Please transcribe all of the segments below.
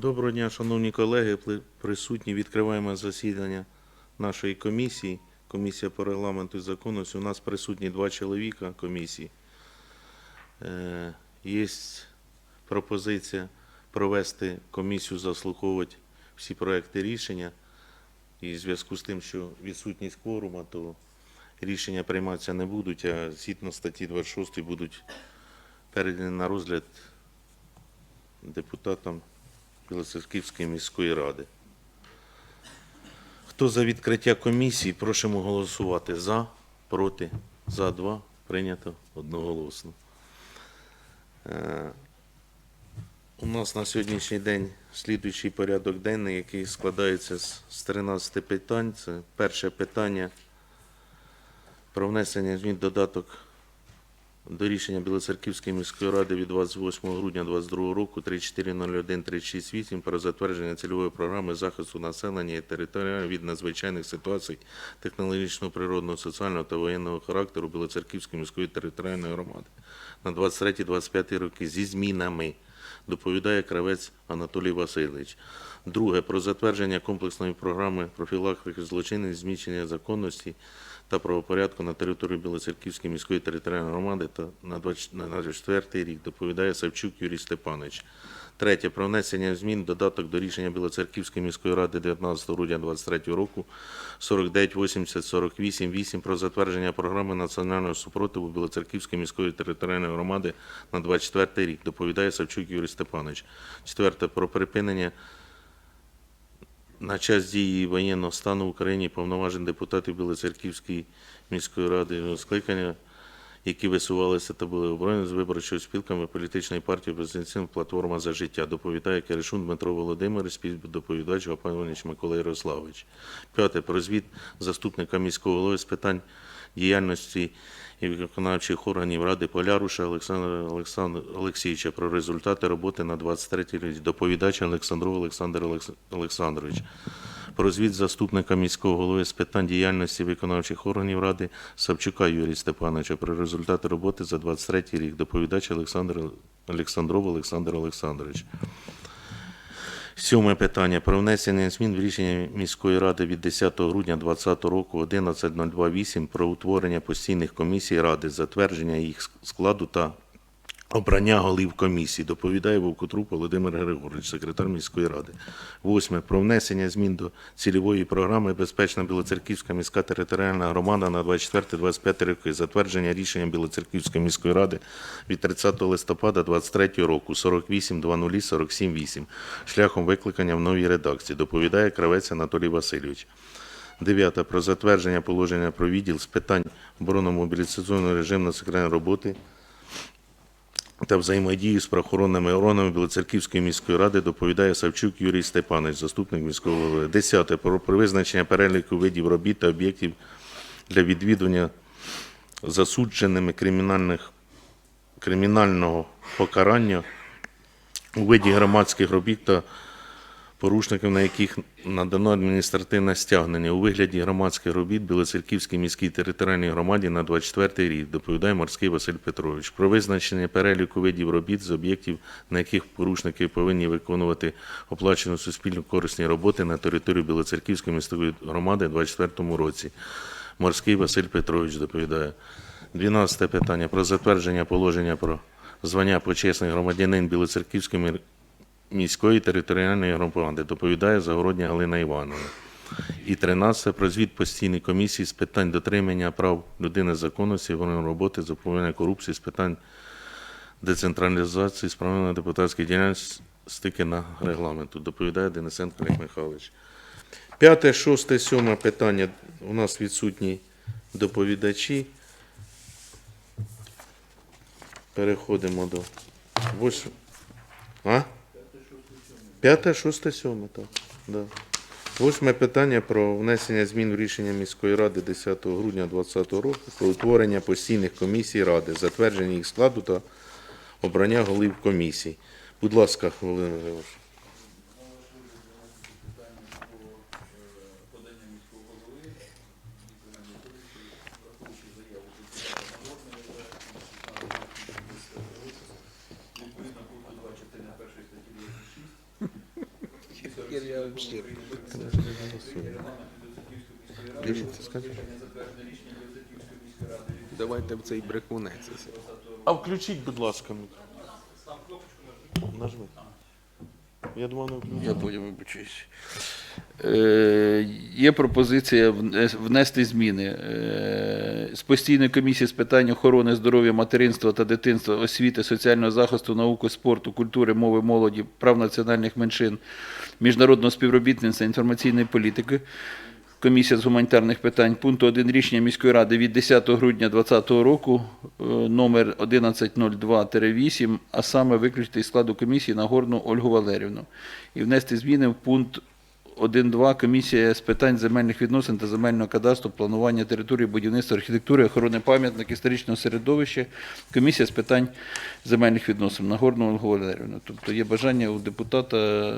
Доброго дня, шановні колеги, присутні. Відкриваємо засідання нашої комісії. Комісія по регламенту і законності. У нас присутні два чоловіка комісії. Е, Є пропозиція провести комісію, заслуховувати всі проекти рішення. І в зв'язку з тим, що відсутність кворума, то рішення прийматися не будуть, а згідно статті 26 будуть передані на розгляд депутатам Білоцерківської міської ради. Хто за відкриття комісії, просимо голосувати за, проти, за два, прийнято одноголосно. Е, У нас на сьогоднішній день слідуючий порядок денний, який складається з з 13 питань. Це перше питання про внесення змін додаток до рішення Білоцерківської міської ради від 28 грудня 2022 року 3401-368 про затвердження цільової програми захисту населення і території від надзвичайних ситуацій технологічного, природного, соціального та воєнного характеру Білоцерківської міської територіальної громади на 23-25 роки зі змінами. Доповідає кравець Анатолій Васильович. Друге про затвердження комплексної програми профілактики злочинів, зміщення законності та правопорядку на території Білоцерківської міської територіальної громади та на 20 на 24 рік доповідає Савчук Юрій Степанович. Третє. Про внесення змін додаток до рішення Білоцерківської міської ради 19 грудня 2023 року 4980 48 8 про затвердження програми національного супротиву Білоцерківської міської територіальної громади на 24 рік доповідає Савчук Юрій Степанович. Четверте. Про припинення на час дії воєнного стану в Україні повноважень депутатів Білоцерківської міської ради. Скликання, які висувалися та були обрані з виборчими спілками політичної партії «Опозиційна платформа за життя. Доповідає Керешун Дмитро Володимирович, співдоповідач Гапанович Микола Ярославович. П'яте. Про звіт заступника міського голови з питань діяльності і виконавчих органів Ради Поляруша Олександра Олександр Олексійовича про результати роботи на 23 рік. Доповідач Олександров Олександр Олександрович. Про звіт заступника міського голови з питань діяльності виконавчих органів Ради Савчука Юрія Степановича про результати роботи за 23 рік. Доповідач Олександр Олександров Олександр Олександрович. Сьоме питання про внесення змін в рішення міської ради від 10 грудня 2020 року 11.028 про утворення постійних комісій ради, затвердження їх складу та обрання голів комісій. Доповідає Вовкотруп Володимир Григорович, секретар міської ради. Восьме про внесення змін до цільової програми Безпечна Білоцерківська міська територіальна громада на 24-25 роки. Затвердження рішення Білоцерківської міської ради від 30 листопада 23 року 48.00.47.8 шляхом викликання в новій редакції. Доповідає кравець Анатолій Васильович. Дев'яте про затвердження положення про відділ з питань оборонно-мобілізаційного режиму на секретної роботи та взаємодії з правоохоронними органами Білоцерківської міської ради доповідає Савчук Юрій Степанович, заступник міського голови. Десяте. Про визначення переліку видів робіт та об'єктів для відвідування засудженими кримінальних, кримінального покарання у виді громадських робіт та порушників, на яких надано адміністративне стягнення у вигляді громадських робіт Білоцерківській міській територіальній громаді на 24 рік, доповідає Морський Василь Петрович. Про визначення переліку видів робіт з об'єктів, на яких порушники повинні виконувати оплачену суспільно корисні роботи на території Білоцерківської міської громади у 2024 році. Морський Василь Петрович доповідає. 12 питання про затвердження положення про звання почесний громадянин Білоцерківської міської територіальної громади, доповідає Загородня Галина Івановна. І 13 про звіт постійної комісії з питань дотримання прав людини законності, виконання роботи, запобігання корупції, з питань децентралізації, справляння депутатської діяльності стики на регламенту. Доповідає Денисенко Олег Михайлович. П'яте, шосте, сьоме питання. У нас відсутні доповідачі. Переходимо до восьмого. А? П'яте, шосте, сьоме, так. Да. Восьме питання про внесення змін в рішення міської ради 10 грудня 2020 року про утворення постійних комісій ради, затвердження їх складу та обрання голів комісій. Будь ласка, Володимир Григорович. подання міського голови, виконання кодексу, враховуючи заяву Тетяни Нагорної, відповідно пункту 2 частини 1 статті 26 Комісія Я Закону вообще- України про затвердження регламенту Білоцерківської міської ради Дивіться, про скажи. рішення затвердження рішення Білоцерківської міської ради від Давайте в цей брехунець. 20. А включіть, будь ласка, мікрофон. Нажми. Я думав, не. Я потім вибачуюсь. Е, є пропозиція внес- внести зміни е, з постійної комісії з питань охорони здоров'я, материнства та дитинства, освіти, соціального захисту, науки, спорту, культури, мови, молоді, прав національних меншин, міжнародного співробітництва, інформаційної політики. Комісія з гуманітарних питань. Пункту 1 рішення міської ради від 10 грудня 2020 року е, номер 1102-8, а саме виключити із складу комісії Нагорну Ольгу Валерівну і внести зміни в пункт 1.2 комісія з питань земельних відносин та земельного кадастру, планування території, будівництва, архітектури, охорони пам'яток, історичного середовища, комісія з питань земельних відносин Нагорну Ольгу Валерівну. Тобто є бажання у депутата е,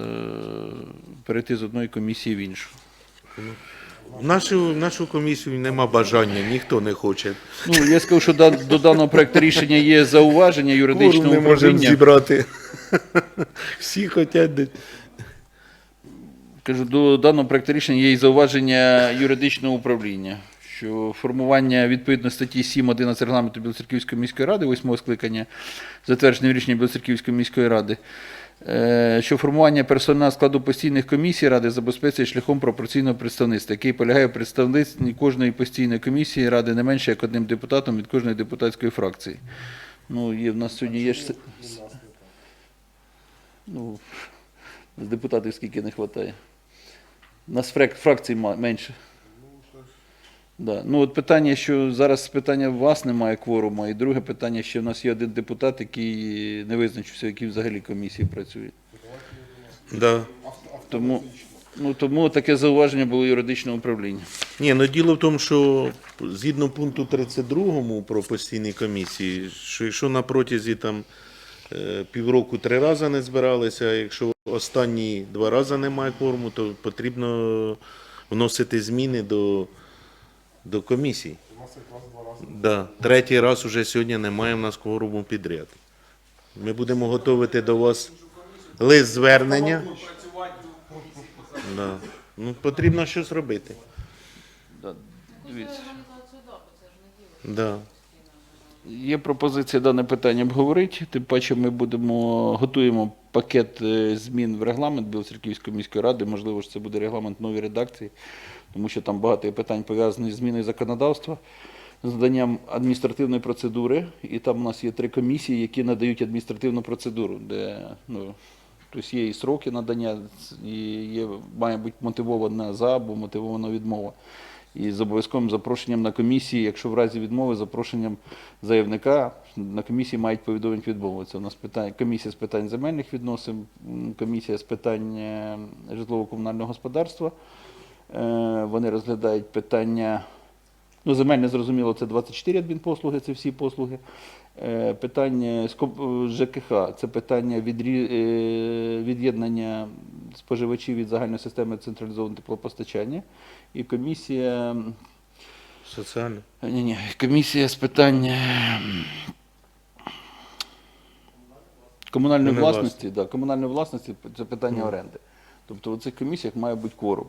перейти з одної комісії в іншу. В нашу, в нашу комісію нема бажання, ніхто не хоче. Ну, я скажу, що да- до даного проекту рішення є зауваження юридичного Кворум не можемо управління. зібрати. Всі хочуть. Кажу, до даного проекту рішення є і зауваження юридичного управління, що формування відповідно статті 7.11 регламенту Білоцерківської міської ради, восьмого скликання, затвердженим рішенням Білоцерківської міської ради, що формування персонального складу постійних комісій ради забезпечує шляхом пропорційного представництва, який полягає в представництві кожної постійної комісії ради не менше як одним депутатом від кожної депутатської фракції. Ну, є в нас сьогодні є ж. Ну, депутатів скільки не вистачає. У нас фрак- фракцій менше. Да. Ну, от питання, що зараз питання у вас немає кворуму, і друге питання, що в нас є один депутат, який не визначився, який взагалі комісії працює. Да. Тому, ну, тому таке зауваження було юридичного управління. Ні, ну діло в тому, що згідно пункту 32 про постійні комісії, що якщо на протязі там е, півроку три рази не збиралися, а якщо останні два рази немає кворуму, то потрібно вносити зміни до, до комісій. Да. Третій раз уже сьогодні немає в нас кворуму підряд. Ми будемо готувати до вас лист звернення. Да. Ну, потрібно щось робити. Да, дивіться. Да. Є пропозиція дане питання обговорити. Тим паче ми будемо готуємо пакет е, змін в регламент Білоцерківської міської ради. Можливо, це буде регламент нової редакції, тому що там багато питань пов'язані з зміною законодавства, з наданням адміністративної процедури. І там у нас є три комісії, які надають адміністративну процедуру, де ну, тобто є і сроки надання, і є, має бути мотивована за або мотивована відмова. І з обов'язковим запрошенням на комісії, якщо в разі відмови, запрошенням заявника на комісії мають повідомити відмову. Це у нас питання, комісія з питань земельних відносин, комісія з питань е, житлово-комунального господарства. Е, Вони розглядають питання, ну, земельне зрозуміло, це 24 адмінпослуги, це всі послуги. Е, Питання е, ЖКХ це питання від'єднання споживачів від загальної системи централізованого теплопостачання. І комісія, Соціально. ні, ні, комісія з питань е, комунальної Комунальної власності, да, комунальної власності це питання оренди. Тобто у цих комісіях має бути кворум.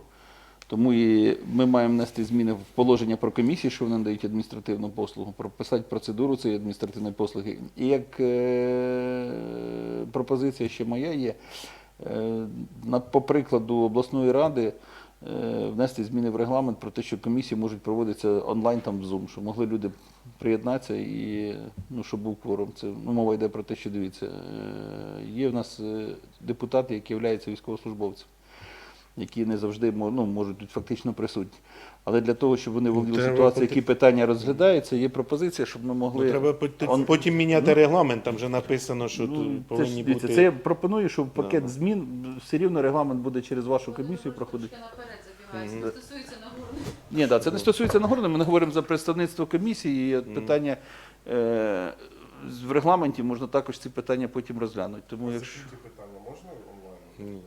Тому і ми маємо внести зміни в положення про комісії, що вони надають адміністративну послугу, прописати процедуру цієї адміністративної послуги. І як е, пропозиція ще моя є, е, на, по прикладу обласної ради е, внести зміни в регламент про те, що комісії можуть проводитися онлайн там в Zoom, щоб могли люди приєднатися і ну, щоб був кворум. Це ну, мова йде про те, що дивіться, е, є в нас е, депутати, які являються військовослужбовцями які не завжди ну, можуть тут фактично присутні. Але для того, щоб вони володіли треба ситуацією, поти- які питання розглядаються, є пропозиція, щоб ми могли. Ну, треба пот- Он- потім міняти регламент, там вже написано, що Ну, тут це, ж, повинні дивіться, бути. це я пропоную, щоб пакет змін все рівно регламент буде через вашу комісію проходити. Наперед не стосується. Ні, да, це не стосується нагорної, ми не говоримо за представництво комісії. І питання е, в регламенті можна також ці питання потім розглянути. Тому якщо питання можна онлайн?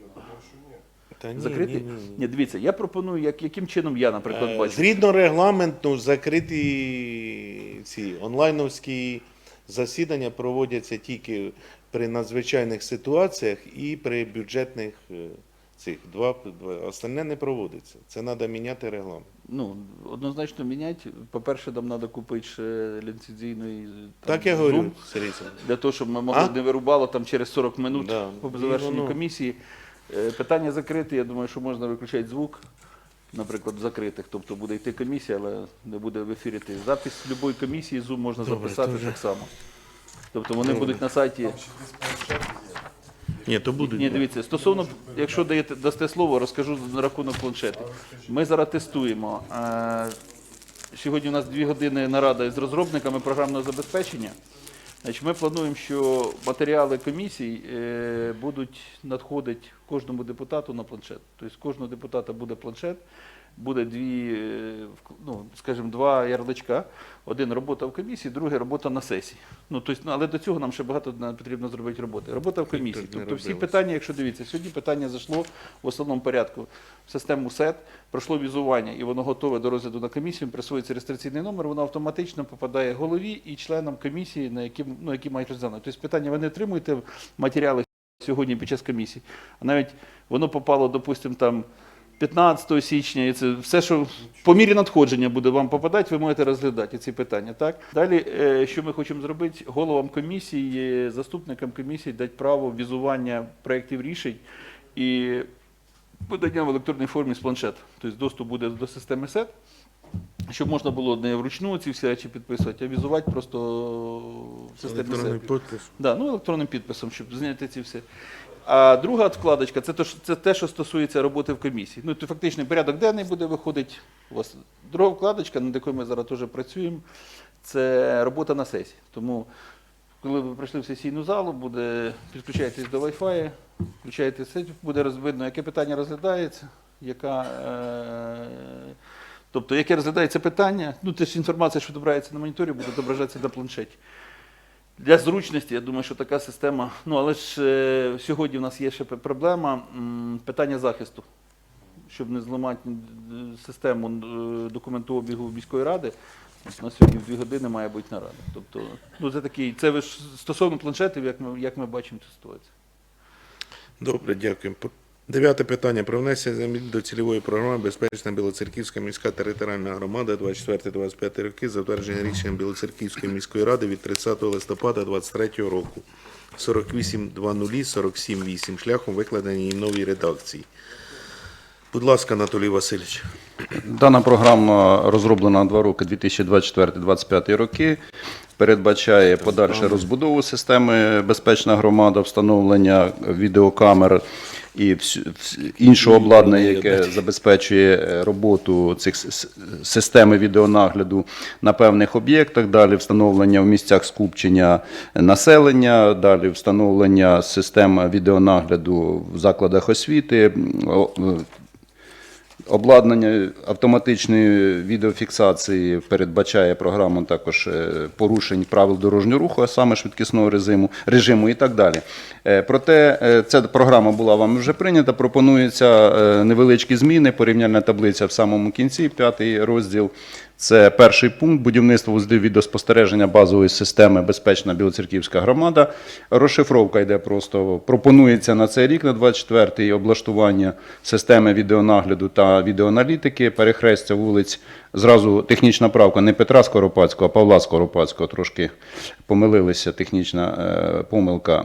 Я думаю, що ні. Та ні, ні, ні, ні. Ні, дивіться, я пропоную, як, яким чином я, наприклад, Е, бачу. Згідно регламенту, закриті ці онлайновські засідання проводяться тільки при надзвичайних ситуаціях і при бюджетних е, цих два, два остальне не проводиться. Це треба міняти регламент. Ну, однозначно міняти. По-перше, нам треба купити ще ліцензійний там, Так я говорю, Сергій Сергійович. для того, щоб ми могли А? не вирубало там через 40 минут Да. по І завершенні воно- комісії. Е, Питання закрите, я думаю, що можна виключати звук, наприклад, в закритих. Тобто буде йти комісія, але не буде в ефірі. йти. Запис будь-якої комісії Zoom можна Добре, записати то вже- так само. Тобто вони Добре. будуть на сайті. Ні, то будуть. Ні, дивіться, стосовно, якщо даєте, дасте слово, розкажу на рахунок планшету. Ми зараз тестуємо. Е, Сьогодні у нас дві години нарада з розробниками програмного забезпечення. Значить, ми плануємо, що матеріали комісій е, будуть надходити кожному депутату на планшет. Тобто кожного депутата буде планшет, буде дві, е, ну, скажімо, два ярличка. Один робота в комісії, другий робота на сесії. Ну, тобто, але до цього нам ще багато потрібно зробити роботи. Робота в комісії. Тобто всі питання, якщо дивіться, сьогодні питання зайшло в основному порядку в систему СЕТ, пройшло візування і воно готове до розгляду на комісію, присвоюється реєстраційний номер, воно автоматично попадає голові і членам комісії, на які, ну, які мають розглянути. Тобто питання ви не отримуєте в матеріалах сьогодні під час комісії, а навіть воно попало, допустимо, там 15 січня, і це все, що по мірі надходження буде вам попадати, ви можете розглядати ці питання. Так? Далі, е, що ми хочемо зробити, головам комісії, заступникам комісії дати право візування проєктів рішень і подання в електронній формі з планшету. Тобто доступ буде до системи СЕТ, щоб можна було не вручну ці всі речі підписувати, а візувати просто в системі СЕТ. Да, ну електронним підписом, щоб зняти ці всі. А друга вкладочка це, це те, що стосується роботи в комісії. Ну, то фактичний порядок денний буде виходити. Друга вкладочка, над якою ми зараз теж працюємо, це робота на сесії. Тому, коли ви прийшли в сесійну залу, буде підключаєтесь до Wi-Fi, включаєте сеть, буде роз- видно, яке питання розглядається, яка. Е- Тобто, яке розглядається питання, ну це ж інформація, що відображається на моніторі, буде відображатися на планшеті. Для зручності, я думаю, що така система. Ну, але ж е, сьогодні в нас є ще проблема м, питання захисту. Щоб не зламати систему е, документообігу міської ради, у нас сьогодні в дві години має бути нарада. Тобто, ну це такий, це ви ж стосовно планшетів, як ми, як ми бачимо цю ситуацію. Добре, дякую. Дев'яте питання про внесення змін до цільової програми Безпечна Білоцерківська міська територіальна громада 24-25 роки, затвердження рішенням Білоцерківської міської ради від 30 листопада 2023 року. 48.00, шляхом викладення новій редакції. Будь ласка, Анатолій Васильович. Дана програма розроблена на два роки 2024-2025 роки. Передбачає подальшу розбудову системи безпечна громада, встановлення відеокамер і іншого обладнання, яке забезпечує е, роботу цих системи відеонагляду на певних об'єктах. Далі встановлення в місцях скупчення населення, далі встановлення систем відеонагляду в закладах освіти. Обладнання автоматичної відеофіксації передбачає програму також е, порушень правил дорожнього руху, а саме швидкісного режиму, режиму і так далі. Е, Проте е, ця програма була вам вже прийнята. Пропонуються невеличкі зміни, порівняльна таблиця в самому кінці, п'ятий розділ. Це перший пункт будівництво вузлів відеоспостереження базової системи Безпечна Білоцерківська громада. Розшифровка йде просто. Пропонується на цей рік, на 24-й, облаштування системи відеонагляду та відеоаналітики, перехрестя вулиць. Зразу технічна правка не Петра Скоропадського, а Павла Скоропадського. Трошки помилилися, технічна е, помилка.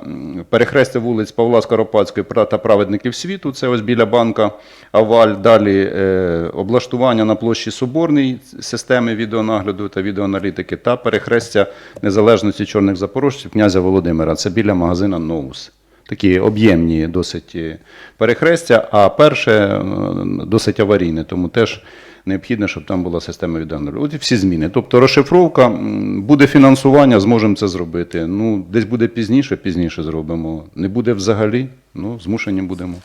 Перехрестя вулиць Павла Скоропадського та праведників світу. Це ось біля банка Аваль. Далі е, облаштування на площі Соборній системи відеонагляду та відеоаналітики та перехрестя незалежності чорних запорожців князя Володимира. Це біля магазина Новус. Такі об'ємні досить е, перехрестя, а перше е, досить аварійне, тому теж необхідно, щоб там була система відеоаналізу. От і всі зміни. Тобто розшифровка, буде фінансування, зможемо це зробити. Ну, десь буде пізніше, пізніше зробимо. Не буде взагалі, ну, змушені будемо.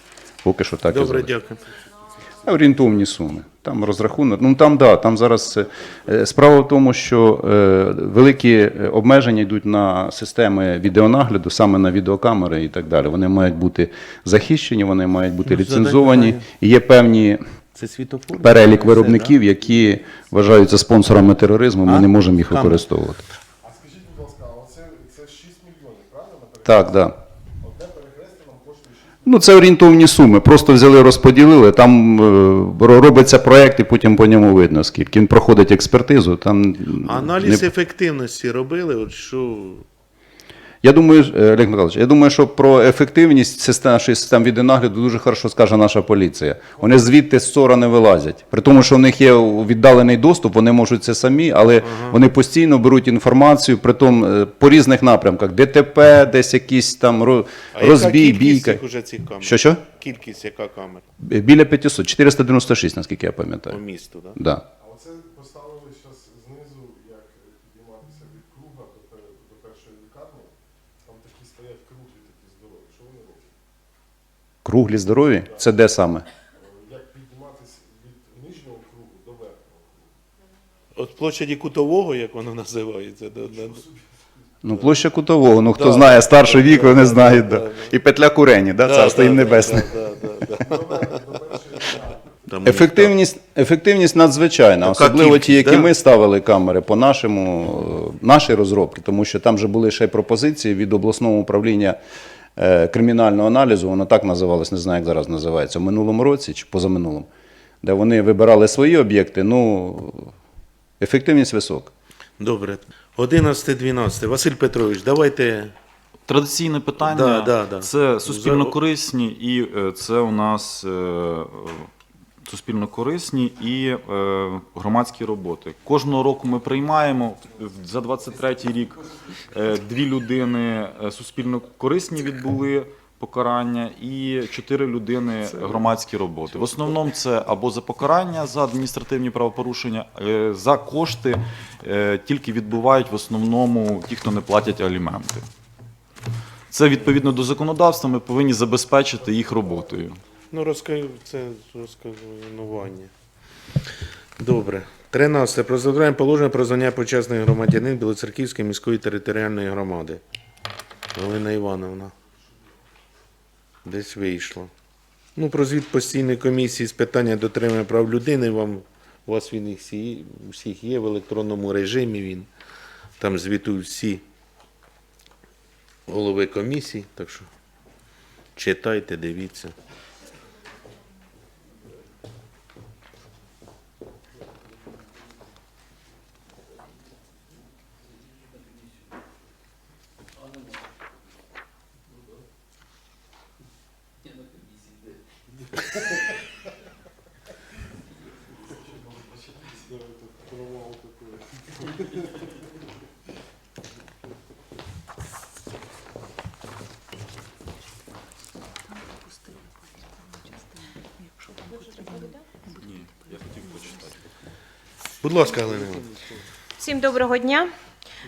Поки що так і Добре, зробити. дякую. Орієнтовні суми. Там розрахунок. Ну там да, там зараз е, справа в тому, що е, великі е, обмеження йдуть на системи відеонагляду, саме на відеокамери і так далі. Вони мають бути захищені, вони мають бути Ну, ліцензовані. І є певні Це перелік Це, виробників, які вважаються спонсорами тероризму. Ми А? не можемо їх використовувати. А скажіть, будь ласка, а оце Так, да. Ну, це орієнтовні суми. Просто взяли, розподілили. Там е, ро- робиться проєкт, і потім по ньому видно, скільки. Він проходить експертизу. Там Аналіз не- ефективності робили, от що Я думаю, е, Олег Михайлович, я думаю, що про ефективність систем, нашої системи відеонагляду дуже хорошо скаже наша поліція. Вони звідти з ссора не вилазять. При тому, що в них є віддалений доступ, вони можуть це самі, але вони постійно беруть інформацію, при тому е, по різних напрямках. ДТП, десь якісь там розбій, бійка. уже цих камер? Що що? Кількість яка камер Біля 500, 496, наскільки я пам'ятаю. по місту, да? Да. А оце поставили зараз знизу, як підніматися від круга до, пер- до першої лікарні. Там такі стоять круглі, такі здорові. Що вони роблять? Круглі здорові? Це де саме? Як підніматися від нижнього кругу до верхнього кругу? От площаді кутового, як воно називається, до, до, Ну, площа Кутового. Ну, хто Да, знає старший да, вік, вони да, знають. да, Да, да. І петля курені, да, царство їм небесне. Да, да, да, да. Ефективність, ефективність надзвичайна, Яка особливо ті, які да? ми ставили камери по нашому, нашій розробці, тому що там вже були ще пропозиції від обласного управління кримінального аналізу, воно так називалось, не знаю, як зараз називається, в минулому році чи позаминулому, де вони вибирали свої об'єкти, ну, ефективність висока. Добре. 11-12. Василь Петрович, давайте. Традиційне питання Да, да, да. це суспільно корисні і е, це у нас е, е, суспільно корисні і е, громадські роботи. Кожного року ми приймаємо за 23 рік е, дві людини е, суспільно корисні відбули покарання і чотири людини громадські роботи. В основному це або за покарання за адміністративні правопорушення, е, за кошти е, тільки відбувають в основному ті, хто не платять аліменти. Це відповідно до законодавства. Ми повинні забезпечити їх роботою. Ну, розкажу, це розкажування. Добре. 13. Про затвердження положення про звання почесних громадянин Білоцерківської міської територіальної громади. Галина Івановна. Десь вийшло. Ну, про звіт постійної комісії з питання дотримання прав людини. Вам, у вас він їх всі, всіх є в електронному режимі. Він там звітують всі голови комісій. Так що читайте, дивіться. Будь ласка, Галина. Всім доброго дня.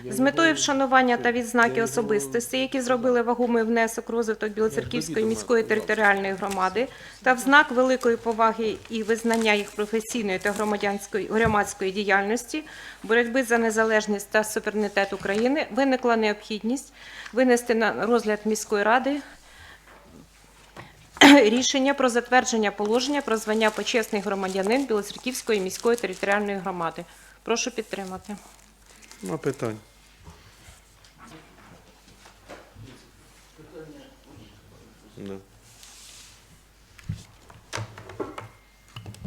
З метою вшанування та відзнаки особистості, які зробили вагомий внесок розвиток Білоцерківської міської територіальної громади, та в знак великої поваги і визнання їх професійної та громадянської громадської діяльності, боротьби за незалежність та суверенітет України, виникла необхідність винести на розгляд міської ради рішення про затвердження положення про звання почесний громадянин Білоцерківської міської територіальної громади. Прошу підтримати. Нема питань. Да.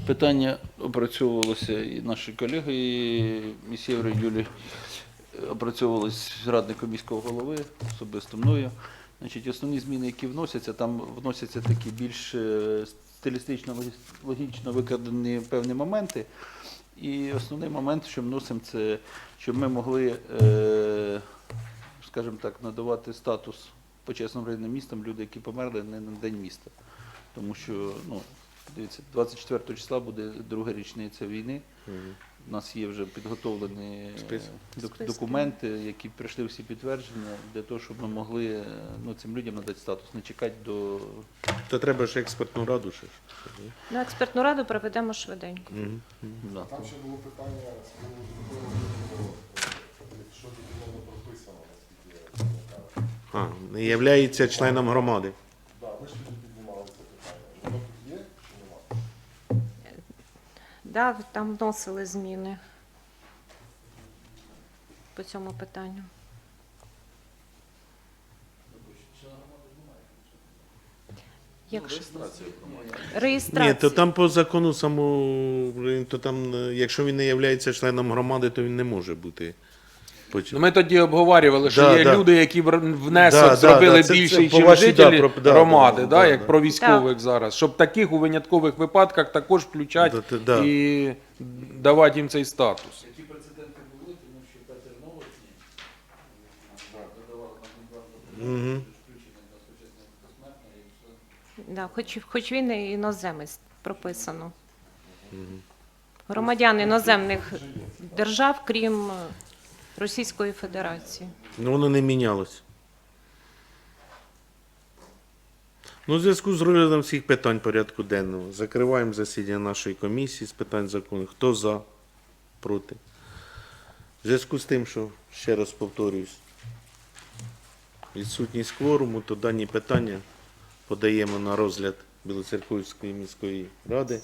Питання опрацьовувалося і наші колеги, і Місєври Юлі опрацьовувалось з радником міського голови, особисто мною. Значить, основні зміни, які вносяться, там вносяться такі більш е, стилістично логічно викладені певні моменти. І основний момент, що вносимо, це щоб ми могли, е, скажімо так, надавати статус почесним районним містам люди, які померли не на день міста. Тому що, ну, дивіться, 24 числа буде друга річниця війни. У нас є вже підготовлені е, док- документи, які прийшли всі підтвердження для того, щоб ми могли е, ну, цим людям надати статус, не чекати до То треба ж експертну раду ще. На експертну раду проведемо швиденько. Мгм. да. Там ще було питання з приводу що, А, не являється членом громади. Да, ми ж тоді піднімали це питання. Воно тут є чи нема? Да, там вносили зміни по цьому питанню. Як ж? Реєстрація громадян. Реєстрація. Ні, то там по закону самому, то там, е, якщо він не є членом громади, то він не може бути. Поч- Ну, ми тоді обговорювали, що Да, є да. люди, які внесок Да, да, зробили да, це- більший, це ніж вашій, да, про- да, громади, да, да, да, як да. про військових зараз. Щоб таких у виняткових випадках також включати Да, да, да. і давати їм цей статус. Які прецеденти були, тому що Петер Новотні додавав на включення до почесного посмертно і все. Да, хоч, хоч він і іноземець прописано. Громадян іноземних держав, крім Російської Федерації. Ну, воно не мінялось. Ну, у зв'язку з розглядом всіх питань порядку денного закриваємо засідання нашої комісії з питань закону. Хто за? Проти? В зв'язку з тим, що, ще раз повторююсь, відсутність кворуму, то дані питання подаємо на розгляд Білоцерковської міської ради